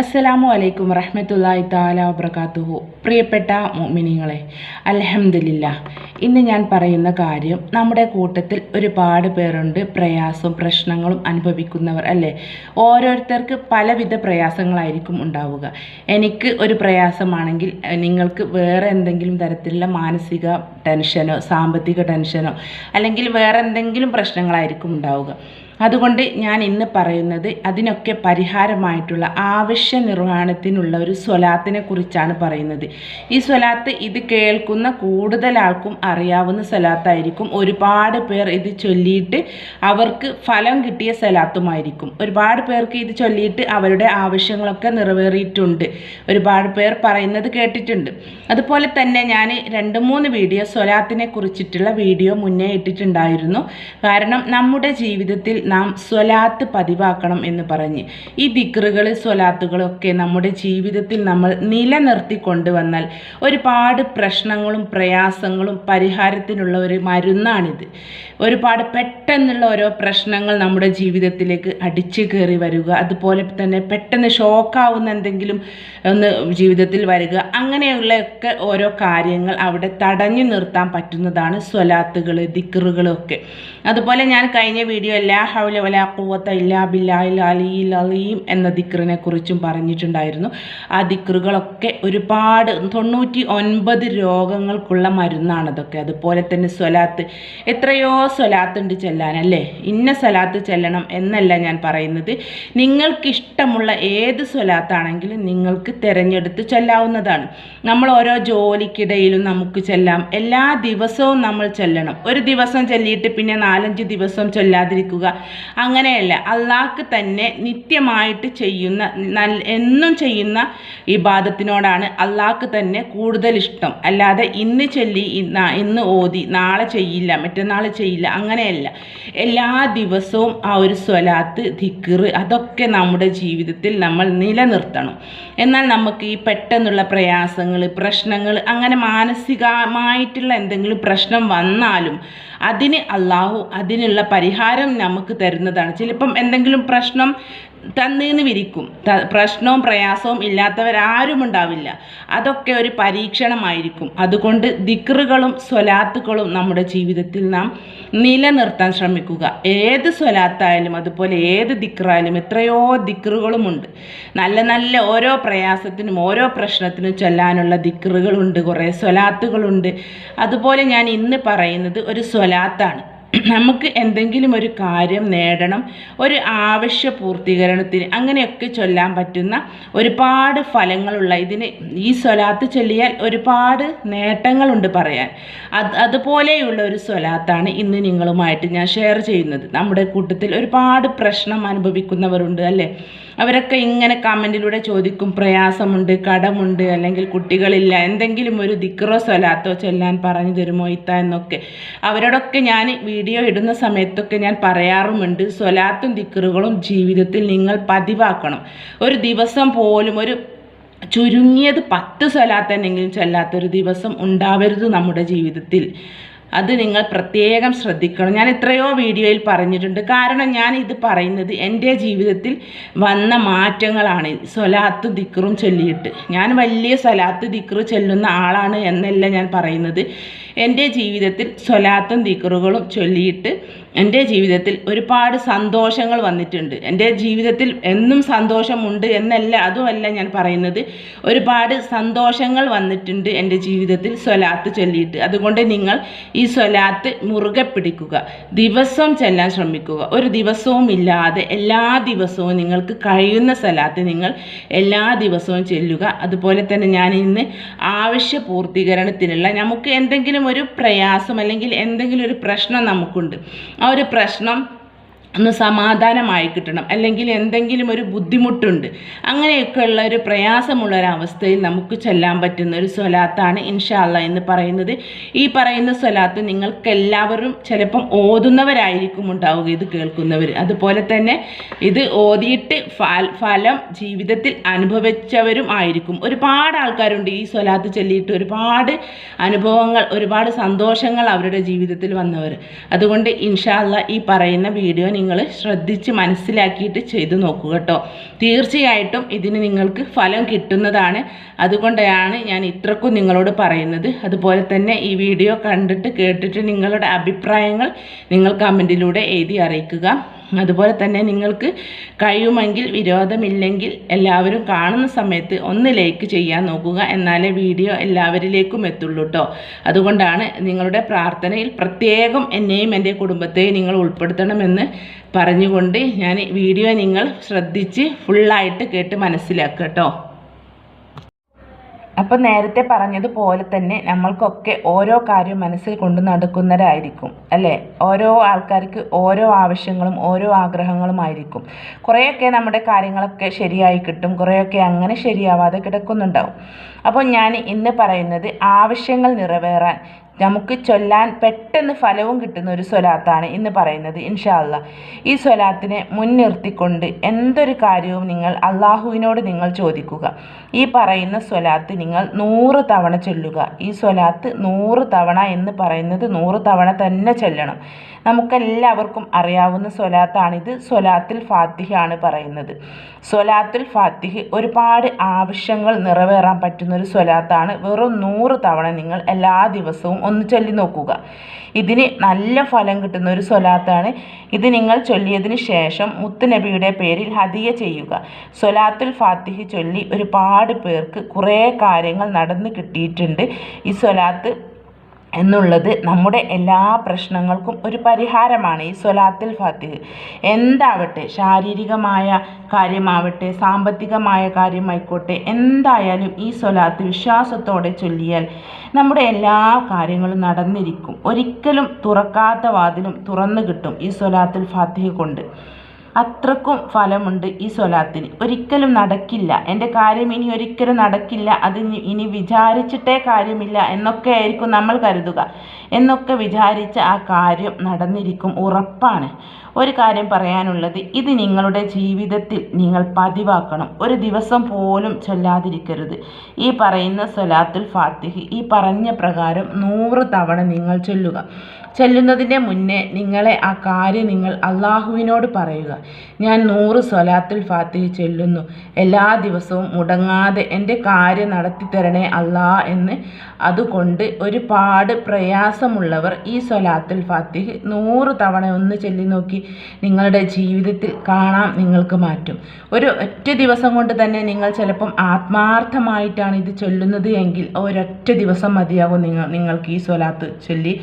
അസ്സലാമു അലൈക്കും റഹ്മത്തുല്ലായി താല വബർക്കാത്തുഹു പ്രിയപ്പെട്ട മോമിനിങ്ങളെ അലഹമില്ല ഇന്ന് ഞാൻ പറയുന്ന കാര്യം നമ്മുടെ കൂട്ടത്തിൽ ഒരുപാട് പേരുണ്ട്. പ്രയാസവും പ്രശ്നങ്ങളും അനുഭവിക്കുന്നവർ അല്ലേ? ഓരോരുത്തർക്ക് പലവിധ പ്രയാസങ്ങളായിരിക്കും ഉണ്ടാവുക. എനിക്ക് ഒരു പ്രയാസമാണെങ്കിൽ നിങ്ങൾക്ക് വേറെ എന്തെങ്കിലും തരത്തിലുള്ള മാനസിക ടെൻഷനോ സാമ്പത്തിക ടെൻഷനോ അല്ലെങ്കിൽ വേറെ എന്തെങ്കിലും പ്രശ്നങ്ങളായിരിക്കും ഉണ്ടാവുക. അതുകൊണ്ട് ഞാൻ ഇന്ന് പറയുന്നത് അതിനൊക്കെ പരിഹാരമായിട്ടുള്ള ആവശ്യ നിർവഹണത്തിനുള്ള ഒരു സ്വലാത്തിനെ കുറിച്ചാണ് പറയുന്നത്. ഈ സ്വലാത്ത് ഇത് കേൾക്കുന്ന കൂടുതൽ ആൾക്കും അറിയാവുന്ന സ്വലാത്തായിരിക്കും. ഒരുപാട് പേർ ഇത് ചൊല്ലിയിട്ട് അവർക്ക് ഫലം കിട്ടിയ സ്വലാത്തുമായിരിക്കും. ഒരുപാട് പേർക്ക് ഇത് ചൊല്ലിയിട്ട് അവരുടെ ആവശ്യങ്ങളൊക്കെ നിറവേറിയിട്ടുണ്ട്. ഒരുപാട് പേർ പറയുന്നത് കേട്ടിട്ടുണ്ട്. അതുപോലെ തന്നെ ഞാൻ രണ്ട് മൂന്ന് വീഡിയോ സ്വലാത്തിനെ കുറിച്ചിട്ടുള്ള വീഡിയോ മുന്നേ ഇട്ടിട്ടുണ്ടായിരുന്നു. കാരണം നമ്മുടെ ജീവിതത്തിൽ നാം സ്വലാത്ത് പതിവാക്കണം എന്ന് പറഞ്ഞ്. ഈ ദിക്റുകൾ സ്വലാത്തുകളൊക്കെ നമ്മുടെ ജീവിതത്തിൽ നമ്മൾ നിലനിർത്തി കൊണ്ടുവന്നാൽ ഒരുപാട് പ്രശ്നങ്ങളും പ്രയാസങ്ങളും പരിഹാരത്തിനുള്ള ഒരു മരുന്നാണിത്. ഒരുപാട് പെട്ടെന്നുള്ള ഓരോ പ്രശ്നങ്ങൾ നമ്മുടെ ജീവിതത്തിലേക്ക് അടിച്ചു കയറി വരിക അതുപോലെ തന്നെ പെട്ടെന്ന് ഷോക്കാവുന്ന എന്തെങ്കിലും ഒന്ന് ജീവിതത്തിൽ വരിക അങ്ങനെയുള്ളൊക്കെ ഓരോ കാര്യങ്ങൾ അവിടെ തടഞ്ഞു നിർത്താൻ പറ്റുന്നതാണ് സ്വലാത്തുകൾ ദിക്റുകളൊക്കെ. അതുപോലെ ഞാൻ കഴിഞ്ഞ വീഡിയോ എല്ലാ ഹൗല വല കൂവത്ത ഇല്ലാ ബില്ലായി അലിയിൽ അലീം എന്ന ദിക്റിനെ കുറിച്ചും പറഞ്ഞിട്ടുണ്ടായിരുന്നു. ആ ദിക്റുകളൊക്കെ ഒരുപാട് തൊണ്ണൂറ്റി ഒൻപത് രോഗങ്ങൾക്കുള്ള മരുന്നാണ് അതൊക്കെ അതുപോലെ തന്നെ സ്വലാത്ത്. എത്രയോ സ്വലാത്ത് ഉണ്ട് ചെല്ലാൻ അല്ലേ ഇന്ന സ്വലാത്ത് ചെല്ലണം എന്നല്ല ഞാൻ പറയുന്നത്. നിങ്ങൾക്കിഷ്ടമുള്ള ഏത് സ്വലാത്താണെങ്കിലും നിങ്ങൾക്ക് തിരഞ്ഞെടുത്ത് ചെല്ലാവുന്നതാണ്. നമ്മൾ ഓരോ ജോലിക്കിടയിലും നമുക്ക് ചെല്ലാം. എല്ലാ ദിവസവും നമ്മൾ ചെല്ലണം. ഒരു ദിവസം ചൊല്ലിയിട്ട് പിന്നെ നാലഞ്ച് ദിവസം ചൊല്ലാതിരിക്കുക. അങ്ങനെയല്ല അള്ളാഹ്ക്ക് തന്നെ നിത്യമായിട്ട് ചെയ്യുന്ന നല്ല എന്നും ചെയ്യുന്ന ഇബാദത്തിനോടാണ് അള്ളാഹ്ക്ക് തന്നെ കൂടുതൽ ഇഷ്ടം അല്ലാതെ ഇന്ന് ചൊല്ലി ഇന്ന- ഓതി നാളെ ചെയ്യില്ല മറ്റന്നാൾ ചെയ്യില്ല അങ്ങനെയല്ല. എല്ലാ ദിവസവും ആ ഒരു സ്വലാത്ത് ധിക്കറ് അതൊക്കെ നമ്മുടെ ജീവിതത്തിൽ നമ്മൾ നിലനിർത്തണം. എന്നാൽ നമുക്ക് ഈ പെട്ടെന്നുള്ള പ്രയാസങ്ങൾ പ്രശ്നങ്ങൾ അങ്ങനെ മാനസികമായിട്ടുള്ള എന്തെങ്കിലും പ്രശ്നം വന്നാലും അതിന് അള്ളാഹു അതിനുള്ള പരിഹാരം നമുക്ക് തരുന്നതാണ്. ചിലപ്പം എന്തെങ്കിലും പ്രശ്നം തന്നീന്ന് വിരിക്കും. പ്രശ്നവും പ്രയാസവും ഇല്ലാത്തവരാരും ഉണ്ടാവില്ല അതൊക്കെ ഒരു പരീക്ഷണമായിരിക്കും. അതുകൊണ്ട് ദിക്റുകളും സ്വലാത്തുകളും നമ്മുടെ ജീവിതത്തിൽ നാം നിലനിർത്താൻ ശ്രമിക്കുക. ഏത് സ്വലാത്തായാലും അതുപോലെ ഏത് ദിക്റായാലും എത്രയോ ദിക്റുകളുമുണ്ട്. നല്ല നല്ല ഓരോ പ്രയാസത്തിനും ഓരോ പ്രശ്നത്തിനും ചൊല്ലാനുള്ള ദിക്റുകളുണ്ട്. കുറേ സ്വലാത്തുകളുണ്ട്. അതുപോലെ ഞാൻ ഇന്ന് പറയുന്നത് ഒരു സ്വലാത്താണ്. നമുക്ക് എന്തെങ്കിലും ഒരു കാര്യം നേടണം ഒരു ആവശ്യ പൂർത്തീകരണത്തിന് അങ്ങനെയൊക്കെ ചൊല്ലാൻ പറ്റുന്ന ഒരുപാട് ഫലങ്ങളുള്ള ഇതിന് ഈ സ്വലാത്ത് ചൊല്ലിയാൽ ഒരുപാട് നേട്ടങ്ങളുണ്ട് പറയാൻ. അത് അതുപോലെയുള്ള ഒരു സ്വലാത്താണ് ഇന്ന് നിങ്ങളുമായിട്ട് ഞാൻ ഷെയർ ചെയ്യുന്നത്. നമ്മുടെ കൂട്ടത്തിൽ ഒരുപാട് പ്രശ്നം അനുഭവിക്കുന്നവരുണ്ട് അല്ലേ? അവരൊക്കെ ഇങ്ങനെ കമന്റിലൂടെ ചോദിക്കും പ്രയാസമുണ്ട് കടമുണ്ട് അല്ലെങ്കിൽ കുട്ടികളില്ല എന്തെങ്കിലും ഒരു ദിക്റോ സ്വലാത്തോ ചെല്ലാൻ പറഞ്ഞു തരുമോ ഇത്ത? എന്നൊക്കെ. അവരോടൊക്കെ ഞാൻ വീഡിയോ ഇടുന്ന സമയത്തൊക്കെ ഞാൻ പറയാറുമുണ്ട് സ്വലാത്തും ദിക്റുകളും ജീവിതത്തിൽ നിങ്ങൾ പതിവാക്കണം. ഒരു ദിവസം പോലും ഒരു ചുരുങ്ങിയത് പത്ത് സ്വലാത്തെന്നെങ്കിലും ചെല്ലാത്തൊരു ദിവസം ഉണ്ടാവരുത് നമ്മുടെ ജീവിതത്തിൽ. അത് നിങ്ങൾ പ്രത്യേകം ശ്രദ്ധിക്കണം. ഞാൻ എത്രയോ വീഡിയോയിൽ പറഞ്ഞിട്ടുണ്ട്. കാരണം ഞാൻ ഇത് പറയുന്നത് എന്റെ ജീവിതത്തിൽ വന്ന മാറ്റങ്ങളാണ്. സ്വലാത്ത് ദിക്റും ചൊല്ലിയിട്ട്. ഞാൻ വലിയ സ്വലാത്ത് ദിക്റ് ചൊല്ലുന്ന ആളാണ് എന്നല്ല ഞാൻ പറയുന്നത്. എന്റെ ജീവിതത്തിൽ സ്വലാത്തും ദിക്റുകളും ചൊല്ലിയിട്ട് എന്റെ ജീവിതത്തിൽ ഒരുപാട് സന്തോഷങ്ങൾ വന്നിട്ടുണ്ട്. എന്റെ ജീവിതത്തിൽ എന്നും സന്തോഷമുണ്ട് എന്നല്ല അതുമല്ല ഞാൻ പറയുന്നത്. ഒരുപാട് സന്തോഷങ്ങൾ വന്നിട്ടുണ്ട് എന്റെ ജീവിതത്തിൽ സ്വലാത്ത് ചൊല്ലിയിട്ട്. അതുകൊണ്ട് നിങ്ങൾ ഈ സ്വലാത്ത് മുറുകെ പിടിക്കുക. ദിവസവും ചെല്ലാൻ ശ്രമിക്കുക. ഒരു ദിവസവും ഇല്ലാതെ എല്ലാ ദിവസവും നിങ്ങൾക്ക് കഴിയുന്ന സ്വലാത്ത് നിങ്ങൾ എല്ലാ ദിവസവും ചെല്ലുക. അതുപോലെ തന്നെ ഞാൻ ഇന്ന് ആവശ്യ പൂർത്തീകരണത്തിനുള്ള നമുക്ക് എന്തെങ്കിലും ഒരു പ്രയാസം അല്ലെങ്കിൽ എന്തെങ്കിലും ഒരു പ്രശ്നം നമുക്കുണ്ട്. ആ ഒരു പ്രശ്നം ഒന്ന് സമാധാനമായി കിട്ടണം. അല്ലെങ്കിൽ എന്തെങ്കിലും ഒരു ബുദ്ധിമുട്ടുണ്ട്. അങ്ങനെയൊക്കെയുള്ള ഒരു പ്രയാസമുള്ള ഒരു അവസ്ഥയിൽ നമുക്ക് ചെല്ലാൻ പറ്റുന്ന ഒരു സ്വലാത്താണ് ഇൻഷാല്ല എന്ന് പറയുന്നത്. ഈ പറയുന്ന സ്വലാത്ത് നിങ്ങൾക്ക് എല്ലാവരും ചിലപ്പം ഓതുന്നവരായിരിക്കും ഉണ്ടാവുക ഇത് കേൾക്കുന്നവർ അതുപോലെ തന്നെ ഇത് ഓതിയിട്ട് ഫലം ജീവിതത്തിൽ അനുഭവിച്ചവരും ആയിരിക്കും. ഒരുപാട് ആൾക്കാരുണ്ട് ഈ സ്വലാത്ത് ചൊല്ലിയിട്ട് ഒരുപാട് അനുഭവങ്ങൾ ഒരുപാട് സന്തോഷങ്ങൾ അവരുടെ ജീവിതത്തിൽ വന്നവർ അതുകൊണ്ട് ഇൻഷാല്ല ഈ പറയുന്ന വീഡിയോ നിങ്ങൾ നിങ്ങൾ ശ്രദ്ധിച്ച് മനസ്സിലാക്കിയിട്ട് ചെയ്തു നോക്കുക കേട്ടോ. തീർച്ചയായിട്ടും ഇതിന് നിങ്ങൾക്ക് ഫലം കിട്ടുന്നതാണ്. അതുകൊണ്ടാണ് ഞാൻ ഇത്രക്കും നിങ്ങളോട് പറയുന്നത്. അതുപോലെ തന്നെ ഈ വീഡിയോ കണ്ടിട്ട് കേട്ടിട്ട് നിങ്ങളുടെ അഭിപ്രായങ്ങൾ നിങ്ങൾ കമന്റിലൂടെ എഴുതി അറിയിക്കുക. അതുപോലെ തന്നെ നിങ്ങൾക്ക് കഴിയുമെങ്കിൽ വിരോധമില്ലെങ്കിൽ എല്ലാവരും കാണുന്ന സമയത്ത് ഒന്ന് ലൈക്ക് ചെയ്യാൻ നോക്കുക എന്നാലേ വീഡിയോ എല്ലാവരിലേക്കും എത്തുള്ളൂ കേട്ടോ അതുകൊണ്ടാണ് നിങ്ങളുടെ പ്രാർത്ഥനയിൽ പ്രത്യേകം എന്നെയും എന്റെ കുടുംബത്തെയും നിങ്ങൾ ഉൾപ്പെടുത്തണമെന്ന് പറഞ്ഞുകൊണ്ട് ഞാൻ വീഡിയോ നിങ്ങൾ ശ്രദ്ധിച്ച് ഫുള്ളായിട്ട് കേട്ട് മനസ്സിലാക്കുക കേട്ടോ അപ്പം നേരത്തെ പറഞ്ഞതുപോലെ തന്നെ നമ്മൾക്കൊക്കെ ഓരോ കാര്യം മനസ്സിൽ കൊണ്ട് നടക്കുന്നവരായിരിക്കും അല്ലേ? ഓരോ ആൾക്കാർക്ക് ഓരോ ആവശ്യങ്ങളും ഓരോ ആഗ്രഹങ്ങളും ആഗ്രഹങ്ങളുമായിരിക്കും കുറേയൊക്കെ നമ്മുടെ കാര്യങ്ങളൊക്കെ ശരിയായി കിട്ടും കുറേയൊക്കെ അങ്ങനെ ശരിയാവാതെ കിടക്കുന്നുണ്ടാവും. അപ്പോൾ ഞാൻ ഇന്ന് പറയുന്നത് ആവശ്യങ്ങൾ നിറവേറാൻ നമുക്ക് ചൊല്ലാൻ പെട്ടെന്ന് ഫലവും കിട്ടുന്ന ഒരു സ്വലാത്താണ് ഇന്ന് പറയുന്നത് ഇൻഷാല്ല ഈ സ്വലാത്തിനെ മുൻനിർത്തിക്കൊണ്ട് എന്തൊരു കാര്യവും നിങ്ങൾ അള്ളാഹുവിനോട് നിങ്ങൾ ചോദിക്കുക. ഈ പറയുന്ന സ്വലാത്ത് നിങ്ങൾ നൂറ് തവണ ചൊല്ലുക. ഈ സ്വലാത്ത് നൂറ് തവണ എന്ന് പറയുന്നത് നൂറ് തവണ തന്നെ ചൊല്ലണം. നമുക്കെല്ലാവർക്കും അറിയാവുന്ന സ്വലാത്താണിത്. സ്വലാത്തിൽ ഫാത്തിഹ ആണ് പറയുന്നത്. സ്വലാത്തുൽ ഫാത്തിഹ് ഒരുപാട് ആവശ്യങ്ങൾ നിറവേറാൻ പറ്റുന്ന ഒരു സ്വലാത്താണ്. വെറും നൂറ് തവണ നിങ്ങൾ എല്ലാ ദിവസവും ഒന്ന് ചൊല്ലി നോക്കുക. ഇതിന് നല്ല ഫലം കിട്ടുന്ന ഒരു സ്വലാത്താണ്. ഇത് നിങ്ങൾ ചൊല്ലിയതിന് ശേഷം മുത്തുനബിയുടെ പേരിൽ ഹദിയ ചെയ്യുക. സ്വലാത്തുൽ ഫാത്തിഹി ചൊല്ലി ഒരുപാട് പേർക്ക് കുറേ കാര്യങ്ങൾ നടന്നു കിട്ടിയിട്ടുണ്ട്. ഈ സ്വലാത്ത് എന്നുള്ളത് നമ്മുടെ എല്ലാ പ്രശ്നങ്ങൾക്കും ഒരു പരിഹാരമാണ് ഈ സ്വലാത്തിൽ ഫാത്തിഹ്. എന്താവട്ടെ ശാരീരികമായ കാര്യമാവട്ടെ സാമ്പത്തികമായ കാര്യമായിക്കോട്ടെ എന്തായാലും ഈ സ്വലാത്ത് വിശ്വാസത്തോടെ ചൊല്ലിയാൽ നമ്മുടെ എല്ലാ കാര്യങ്ങളും നടന്നിരിക്കും. ഒരിക്കലും തുറക്കാത്ത വാതിലും തുറന്നു കിട്ടും ഈ സ്വലാത്തുൽ ഫാത്തിഹ് കൊണ്ട്. അത്രക്കും ഫലമുണ്ട് ഈ സ്വലാത്തിന്. ഒരിക്കലും നടക്കില്ല. എന്റെ കാര്യം ഇനി ഒരിക്കലും നടക്കില്ല. അത് ഇനി വിചാരിച്ചിട്ടേ കാര്യമില്ല എന്നൊക്കെ ആയിരിക്കും നമ്മൾ കരുതുക. എന്നൊക്കെ വിചാരിച്ച ആ കാര്യം നടന്നിരിക്കും ഉറപ്പാണ്. ഒരു കാര്യം പറയാനുള്ളത് ഇത് നിങ്ങളുടെ ജീവിതത്തിൽ നിങ്ങൾ പതിവാക്കണം. ഒരു ദിവസം പോലും ചൊല്ലാതിരിക്കരുത്. ഈ പറയുന്ന സ്വലാത്തുൽ ഫാത്തിഹ് ഈ പറഞ്ഞ പ്രകാരം നൂറ് തവണ നിങ്ങൾ ചൊല്ലുക. ചെല്ലുന്നതിന്റെ മുന്നേ നിങ്ങളെ ആ കാര്യം നിങ്ങൾ അള്ളാഹുവിനോട് പറയുക. ഞാൻ നൂറ് സ്വലാത്തിൽ ഫാത്തിഹ് ചൊല്ലുന്നു. എല്ലാ ദിവസവും മുടങ്ങാതെ എന്റെ കാര്യം നടത്തിത്തരണേ അല്ലാ എന്ന്. അതുകൊണ്ട് ഒരുപാട് പ്രയാസമുള്ളവർ ഈ സ്വലാത്തിൽ ഫാത്തിഹ് നൂറ് തവണ ഒന്ന് ചൊല്ലി നോക്കി നിങ്ങളുടെ ജീവിതത്തിൽ കാണാം നിങ്ങൾക്ക് മാറ്റും. ഒരു ഒറ്റ ദിവസം കൊണ്ട് തന്നെ നിങ്ങൾ ചിലപ്പം ആത്മാർത്ഥമായിട്ടാണ് ഇത് ചൊല്ലുന്നത് എങ്കിൽ ഒരൊറ്റ ദിവസം മതിയാകും നിങ്ങൾ നിങ്ങൾക്ക് ഈ സ്വലാത്ത് ചൊല്ലി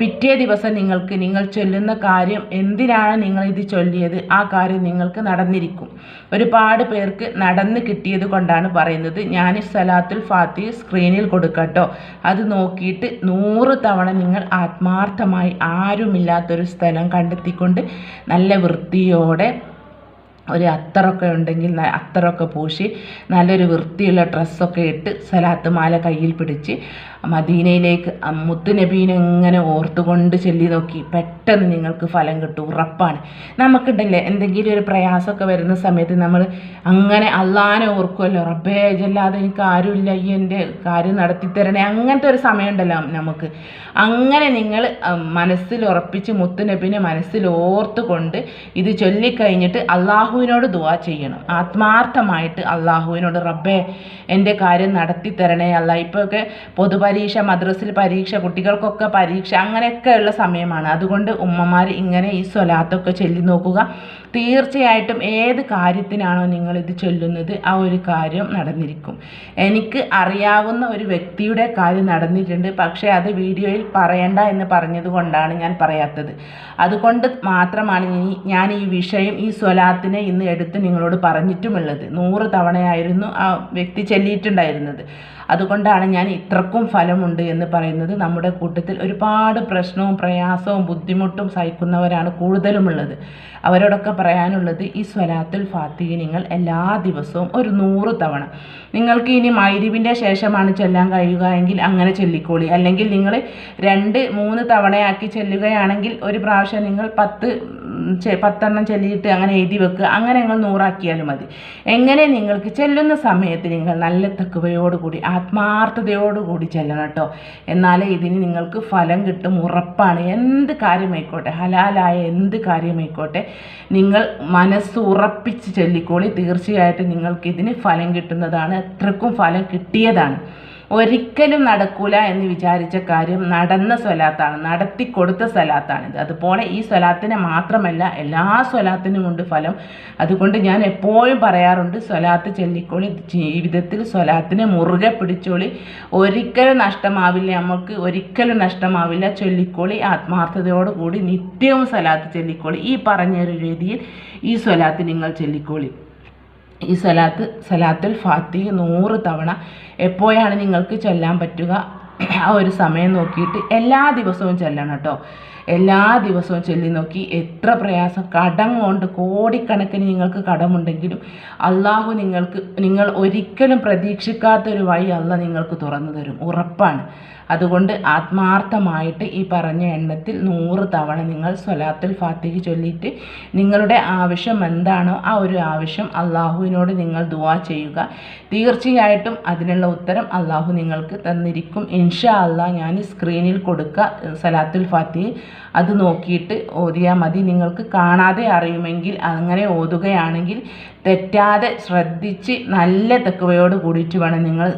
പിറ്റേ ദിവസം നിങ്ങൾക്ക് നിങ്ങൾ ചൊല്ലുന്ന കാര്യം എന്തിനാണ് നിങ്ങൾ ഇത് ചൊല്ലിയത്? ആ കാര്യം നിങ്ങൾക്ക് നടന്നിരിക്കും. ഒരുപാട് പേർക്ക് നടന്ന് കിട്ടിയത് കൊണ്ടാണ് പറയുന്നത്. ഞാൻ സലാത്തുൽ ഫാത്തി സ്ക്രീനിൽ കൊടുക്കട്ടോ. അത് നോക്കിയിട്ട് നൂറ് തവണ നിങ്ങൾ ആത്മാർത്ഥമായി ആരുമില്ലാത്തൊരു സ്ഥലം കണ്ടെത്തിക്കൊണ്ട് നല്ല വൃത്തിയോടെ ഒരു അത്തറൊക്കെ ഉണ്ടെങ്കിൽ അത്തറൊക്കെ പൂശി നല്ലൊരു വൃത്തിയുള്ള ഡ്രസ്സൊക്കെ ഇട്ട് സലാത്ത് മാല കയ്യിൽ പിടിച്ച് മദീനയിലേക്ക് മുത്തുനബീനെ ഇങ്ങനെ ഓർത്തുകൊണ്ട് ചെല്ലി നോക്കി. പെട്ടെന്ന് നിങ്ങൾക്ക് ഫലം കിട്ടും ഉറപ്പാണ്. നമുക്കുണ്ടല്ലേ എന്തെങ്കിലും ഒരു പ്രയാസമൊക്കെ വരുന്ന സമയത്ത് നമ്മൾ അങ്ങനെ അള്ളാനെ ഓർക്കുമല്ലോ റബ്ബേ ഇതല്ലാതെ എനിക്ക് ആരുമില്ല ഈ എന്റെ കാര്യം നടത്തിത്തരണേ. അങ്ങനത്തെ ഒരു സമയമുണ്ടല്ലോ നമുക്ക്. അങ്ങനെ നിങ്ങൾ മനസ്സിൽ ഉറപ്പിച്ച് മുത്തുനബിനെ മനസ്സിൽ ഓർത്തുകൊണ്ട് ഇത് ചൊല്ലിക്കഴിഞ്ഞിട്ട് അള്ളാഹുവിനോട് ദുവാ ചെയ്യണം. ആത്മാർത്ഥമായിട്ട് അള്ളാഹുവിനോട് റബ്ബേ എന്റെ കാര്യം നടത്തിത്തരണേ. അല്ല ഇപ്പോഴൊക്കെ പൊതുപ പരീക്ഷ മദ്രസിൽ പരീക്ഷ കുട്ടികൾക്കൊക്കെ പരീക്ഷ അങ്ങനെയൊക്കെയുള്ള സമയമാണ്. അതുകൊണ്ട് ഉമ്മമാർ ഇങ്ങനെ ഈ സ്വലാത്തൊക്കെ ചൊല്ലി നോക്കുക. തീർച്ചയായിട്ടും ഏത് കാര്യത്തിനാണോ നിങ്ങൾ ഇത് ചൊല്ലുന്നത് ആ ഒരു കാര്യം നടന്നിരിക്കും. എനിക്ക് അറിയാവുന്ന ഒരു വ്യക്തിയുടെ കാര്യം നടന്നിട്ടുണ്ട് പക്ഷേ അത് വീഡിയോയിൽ പറയണ്ട എന്ന് പറഞ്ഞതുകൊണ്ടാണ് ഞാൻ പറയാത്തത്. അതുകൊണ്ട് മാത്രമാണ് ഞാൻ ഈ വിഷയം ഈ സ്വലാത്തിനെ ഇന്ന് എടുത്ത് നിങ്ങളോട് പറഞ്ഞിട്ടുമുള്ളത്. നൂറ് തവണയായിരുന്നു ആ വ്യക്തി ചൊല്ലിയിട്ടുണ്ടായിരുന്നത്. അതുകൊണ്ടാണ് ഞാൻ ഇത്രക്കും ഫലമുണ്ട് എന്ന് പറയുന്നത് നമ്മുടെ കൂട്ടത്തിൽ ഒരുപാട് പ്രശ്നവും പ്രയാസവും ബുദ്ധിമുട്ടും സഹിക്കുന്നവരാണ് കൂടുതലുമുള്ളത്. അവരോടൊക്കെ പറയാനുള്ളത് ഈ സ്വലാത്തുൽ ഫാത്തിഹ നിങ്ങൾ എല്ലാ ദിവസവും ഒരു നൂറ് തവണ. നിങ്ങൾക്ക് ഇനി മൈരിവിന്റെ ശേഷമാണ് ചെല്ലാൻ കഴിയുക എങ്കിൽ അങ്ങനെ ചൊല്ലിക്കോളി. അല്ലെങ്കിൽ നിങ്ങൾ രണ്ട് മൂന്ന് തവണയാക്കി ചെല്ലുകയാണെങ്കിൽ ഒരു പ്രാവശ്യം നിങ്ങൾ പത്ത് പത്തെണ്ണം ചൊല്ലിയിട്ട് അങ്ങനെ എഴുതി വെക്കുക. അങ്ങനെ നിങ്ങൾ നൂറാക്കിയാലും മതി. എങ്ങനെ നിങ്ങൾക്ക് ചെല്ലുന്ന സമയത്ത് നിങ്ങൾ നല്ല തക്കവയോടുകൂടി ആത്മാർത്ഥതയോടുകൂടി ചെല്ലണം കേട്ടോ. എന്നാലേ ഇതിന് നിങ്ങൾക്ക് ഫലം കിട്ടും ഉറപ്പാണ്. എന്ത് കാര്യമായിക്കോട്ടെ ഹലാലായ എന്ത് കാര്യമായിക്കോട്ടെ നിങ്ങൾ മനസ്സ് ഉറപ്പിച്ച് ചൊല്ലിക്കോളി. തീർച്ചയായിട്ടും നിങ്ങൾക്ക് ഇതിന് ഫലം കിട്ടുന്നതാണ് അത്രക്കും ഫലം കിട്ടിയതാണ്. ഒരിക്കലും നടക്കൂല എന്ന് വിചാരിച്ച കാര്യം നടന്ന സ്വലാത്താണ്. നടത്തി കൊടുത്ത സ്വലാത്താണിത്. അതുപോലെ ഈ സ്വലാത്തിനെ മാത്രമല്ല എല്ലാ സ്വലാത്തിനും ഉണ്ട് ഫലം. അതുകൊണ്ട് ഞാൻ എപ്പോഴും പറയാറുണ്ട് സ്വലാത്ത് ചൊല്ലിക്കോളി ജീവിതത്തിൽ സ്വലാത്തിനെ മുറുകെ പിടിച്ചോളി. ഒരിക്കലും നഷ്ടമാവില്ല നമുക്ക് ഒരിക്കലും നഷ്ടമാവില്ല. ചൊല്ലിക്കോളി ആത്മാർത്ഥതയോടുകൂടി നിത്യവും സ്വലാത്ത് ചൊല്ലിക്കോളി. ഈ പറഞ്ഞൊരു രീതിയിൽ ഈ സ്വലാത്ത് നിങ്ങൾ ചൊല്ലിക്കോളി. ഈ സലാത്ത് സലാത്തുൽ ഫാത്തിഹ് നൂറ് തവണ എപ്പോഴാണ് നിങ്ങൾക്ക് ചൊല്ലാൻ പറ്റുക? ആ ഒരു സമയം നോക്കിയിട്ട് എല്ലാ ദിവസവും ചെല്ലണം കേട്ടോ. എല്ലാ ദിവസവും ചൊല്ലി നോക്കി. എത്ര പ്രയാസം. കടം കൊണ്ട് കോടിക്കണക്കിന് നിങ്ങൾക്ക് കടമുണ്ടെങ്കിലും അള്ളാഹു നിങ്ങൾക്ക് നിങ്ങൾ ഒരിക്കലും പ്രതീക്ഷിക്കാത്തൊരു വഴി അല്ല നിങ്ങൾക്ക് തുറന്നു തരും. ഉറപ്പാണ്. അതുകൊണ്ട് ആത്മാർത്ഥമായിട്ട് ഈ പറഞ്ഞ എണ്ണത്തിൽ നൂറ് തവണ നിങ്ങൾ സ്വലാത്തുൽ ഫാത്തിഹ് ചൊല്ലിയിട്ട് നിങ്ങളുടെ ആവശ്യം എന്താണോ ആ ഒരു ആവശ്യം അള്ളാഹുവിനോട് നിങ്ങൾ ദുവാ ചെയ്യുക. തീർച്ചയായിട്ടും അതിനുള്ള ഉത്തരം അള്ളാഹു നിങ്ങൾക്ക് തന്നിരിക്കും. ഇൻഷാ അള്ളാഹ് ഞാൻ സ്ക്രീനിൽ കൊടുക്കുക. സലാത്തുൽ ഫാത്തിഹ. അത് നോക്കിയിട്ട് ഓതിയാൽ മതി. നിങ്ങൾക്ക് കാണാതെ അറിയുമെങ്കിൽ അങ്ങനെ ഓതുകയാണെങ്കിൽ തെറ്റാതെ ശ്രദ്ധിച്ച് നല്ല തെക്കുവയോട് കൂടിയിട്ട് വേണം നിങ്ങൾ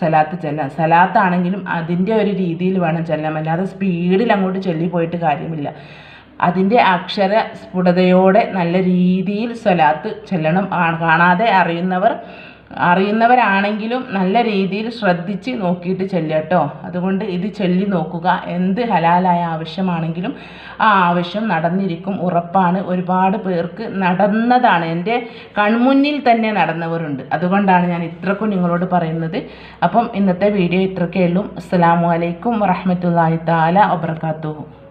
സലാത്ത് ചെല്ലാൻ. സലാത്താണെങ്കിലും അതിന്റെ ഒരു രീതിയിൽ വേണം ചെല്ലാൻ. അല്ലാതെ സ്പീഡിൽ അങ്ങോട്ട് ചൊല്ലി പോയിട്ട് കാര്യമില്ല. അതിന്റെ അക്ഷര സ്ഫുടതയോടെ നല്ല രീതിയിൽ സ്വലാത്ത് ചെല്ലണം. കാണാതെ അറിയുന്നവർ അറിയുന്നവരാണെങ്കിലും നല്ല രീതിയിൽ ശ്രദ്ധിച്ച് നോക്കിയിട്ട് ചെല്ലുക കേട്ടോ അതുകൊണ്ട് ഇത് ചൊല്ലി നോക്കുക. എന്ത് ഹലാലായ ആവശ്യമാണെങ്കിലും ആ ആവശ്യം നടന്നിരിക്കും. ഉറപ്പാണ്. ഒരുപാട് പേർക്ക് നടന്നതാണ്. എന്റെ കൺമുന്നിൽ തന്നെ നടന്നവരുണ്ട്. അതുകൊണ്ടാണ് ഞാൻ ഇത്രക്കും നിങ്ങളോട് പറയുന്നത്. അപ്പം ഇന്നത്തെ വീഡിയോ ഇത്രക്കേ ഉള്ളൂ. അസ്സലാമു അലൈക്കും വറഹ്മത്തുള്ളാഹി താല വബർക്കാത്തുഹു